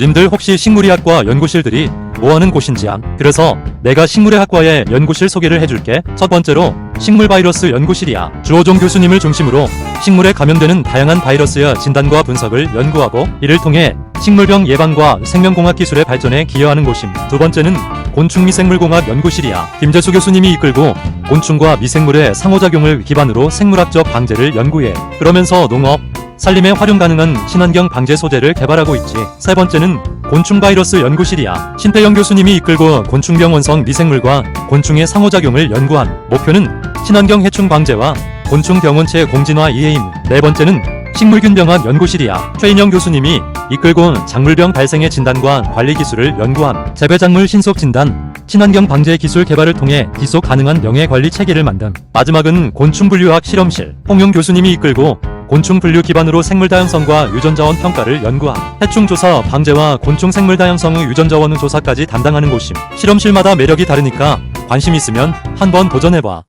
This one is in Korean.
님들 혹시 식물의학과 연구실들이 뭐하는 곳인지야? 그래서 내가 식물의 학과의 연구실 소개를 해줄게. 첫 번째로 식물 바이러스 연구실이야. 주호종 교수님을 중심으로 식물에 감염되는 다양한 바이러스의 진단과 분석을 연구하고 이를 통해 식물병 예방과 생명공학 기술의 발전에 기여하는 곳임. 두 번째는 곤충 미생물공학 연구실이야. 김재수 교수님이 이끌고 곤충과 미생물의 상호작용을 기반으로 생물학적 방제를 연구해. 그러면서 농업, 산림에 활용 가능한 친환경 방제 소재를 개발하고 있지. 세 번째는 곤충 바이러스 연구실이야. 신태영 교수님이 이끌고 곤충병 원성 미생물과 곤충의 상호작용을 연구한 목표는 친환경 해충 방제와 곤충 병원체 공진화 이해임. 네 번째는 식물균병학 연구실이야. 최인영 교수님이 이끌고 작물병 발생의 진단과 관리 기술을 연구함. 재배작물 신속 진단, 친환경 방제 기술 개발을 통해 지속 가능한 명예 관리 체계를 만듦. 마지막은 곤충 분류학 실험실. 홍용 교수님이 이끌고 곤충 분류 기반으로 생물 다양성과 유전자원 평가를 연구함. 해충 조사, 방제와 곤충 생물 다양성의 유전자원 조사까지 담당하는 곳임. 실험실마다 매력이 다르니까 관심 있으면 한번 도전해봐.